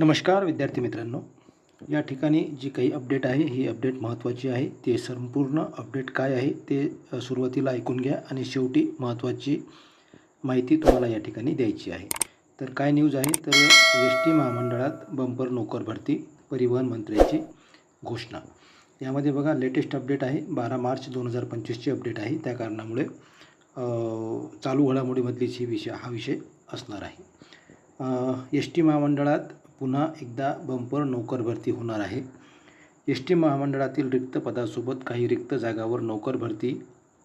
नमस्कार विद्यार्थी मित्रांनो. या ठिकाणी जी काही अपडेट आहे ही अपडेट महत्त्वाची आहे. ते संपूर्ण अपडेट काय आहे ते सुरुवातीला ऐकून घ्या आणि शेवटी महत्त्वाची माहिती तुम्हाला या ठिकाणी द्यायची आहे. तर काय न्यूज आहे? तर एस टी महामंडळात बंपर नोकर भरती परिवहन मंत्र्याची घोषणा. यामध्ये बघा लेटेस्ट अपडेट आहे. बारा मार्च दोन हजार पंचवीसची अपडेट आहे. त्या कारणामुळे चालू घडामोडीमधलीच ही विषय हा विषय असणार आहे. एस टी महामंडळात पुन्हा एकदा बंपर नोकर भरती होणार आहे. एस टी महामंडळातील रिक्त पदासोबत काही रिक्त जागावर नोकर भरती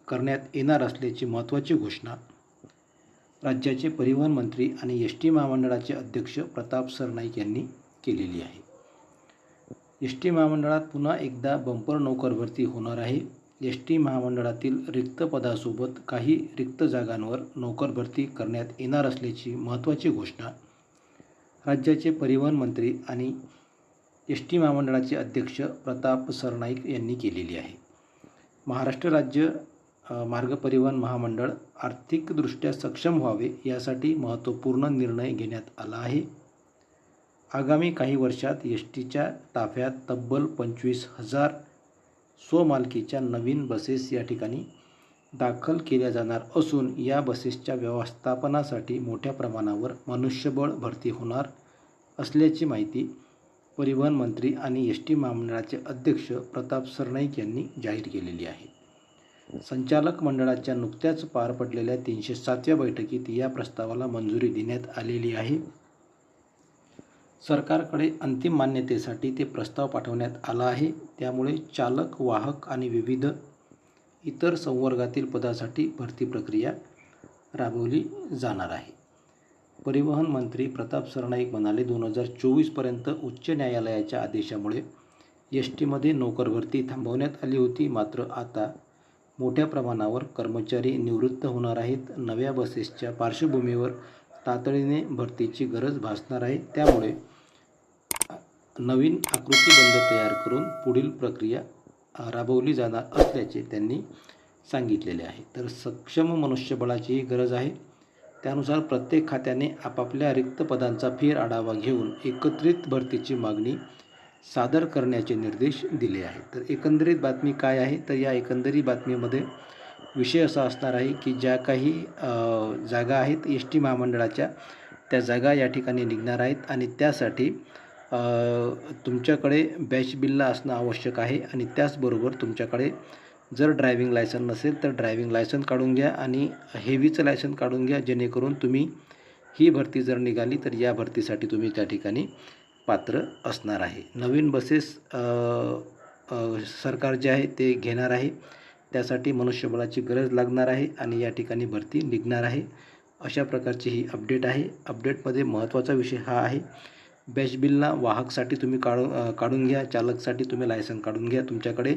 करण्यात येणार असल्याची महत्त्वाची घोषणा राज्याचे परिवहन मंत्री आणि एस टी महामंडळाचे अध्यक्ष प्रताप सरनाईक यांनी केलेली आहे. एस टी महामंडळात पुन्हा एकदा बंपर नोकर भरती होणार आहे. एस टी महामंडळातील रिक्त पदासोबत काही रिक्त जागांवर नोकर भरती करण्यात येणार असल्याची महत्त्वाची घोषणा राज्याचे परिवहन मंत्री आणि एस टी महामंडळाचे अध्यक्ष प्रताप सरनाईक यांनी केलेली आहे. महाराष्ट्र राज्य मार्ग परिवहन महामंडळ आर्थिकदृष्ट्या सक्षम व्हावे यासाठी महत्त्वपूर्ण निर्णय घेण्यात आला आहे. आगामी काही वर्षात एस टीच्या ताफ्यात तब्बल पंचवीस हजार स्वमालकीच्या नवीन बसेस या ठिकाणी दाखल केल्या जाणार असून या बसेसच्या व्यवस्थापनासाठी मोठ्या प्रमाणावर मनुष्यबळ भरती होणार असल्याची माहिती परिवहन मंत्री आणि एस टी महामंडळाचे अध्यक्ष प्रताप सरनाईक यांनी जाहीर केलेली आहे. संचालक मंडळाच्या नुकत्याच पार पडलेल्या तीनशे सातव्या बैठकीत या प्रस्तावाला मंजुरी देण्यात आलेली आहे. सरकारकडे अंतिम मान्यतेसाठी ते प्रस्ताव पाठवण्यात आला आहे. त्यामुळे चालक वाहक आणि विविध इतर संवर्गातील पदासाठी भरती प्रक्रिया राबवली जाणार आहे. परिवहन मंत्री प्रताप सरनाईक म्हणाले दोन हजार चोवीसपर्यंत उच्च न्यायालयाच्या आदेशामुळे एस टीमध्ये नोकर भरती थांबवण्यात आली होती. मात्र आता मोठ्या प्रमाणावर कर्मचारी निवृत्त होणार आहेत. नव्या बसेसच्या पार्श्वभूमीवर तातडीने भरतीची गरज भासणार आहे. त्यामुळे नवीन आकृतीबंध तयार करून पुढील प्रक्रिया राबवली जाणार असल्याचे त्यांनी सांगितलेले आहे. तर सक्षम मनुष्यबळाचीही गरज आहे. त्यानुसार प्रत्येक खात्याने आपापल्या रिक्त पदांचा फेर आढावा घेऊन एकत्रित भरतीची मागणी सादर करण्याचे निर्देश दिले आहेत. तर एकंदरीत बातमी काय आहे? तर या एकंदरीत बातमीमध्ये विषय असा असणार आहे की ज्या काही जागा आहेत एस टी महामंडळाच्या त्या जागा या ठिकाणी निघणार आहेत आणि त्यासाठी तुमच्याकडे बॅच बिल्ला असणं आवश्यक आहे आणि त्याचबरोबर तुमच्याकडे जर ड्रायव्हिंग लायसन नसेल तर ड्रायव्हिंग लायसन काढून घ्या आणि हेवीचं लायसन काढून घ्या जेणेकरून तुम्ही ही भरती जर निघाली तर या भरतीसाठी तुम्ही त्या ठिकाणी पात्र असणार आहे. नवीन बसेस सरकार जे आहे ते घेणार आहे. त्यासाठी मनुष्यबळाची गरज लागणार आहे आणि या ठिकाणी भरती निघणार आहे. अशा प्रकारची ही अपडेट आहे. अपडेटमध्ये महत्त्वाचा विषय हा आहे बॅच बिलला वाहकसाठी तुम्ही काढू काढून घ्या. चालकसाठी तुम्ही लायसन काढून घ्या. तुमच्याकडे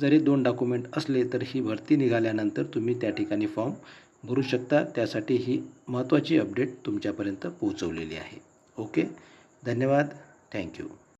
जरी दोन डॉक्युमेंट असले तर ही भरती निघाल्यानंतर तुम्ही त्या ठिकाणी फॉर्म भरू शकता. त्यासाठी ही महत्त्वाची अपडेट तुमच्यापर्यंत पोहोचवलेली आहे. ओके? धन्यवाद. थँक्यू.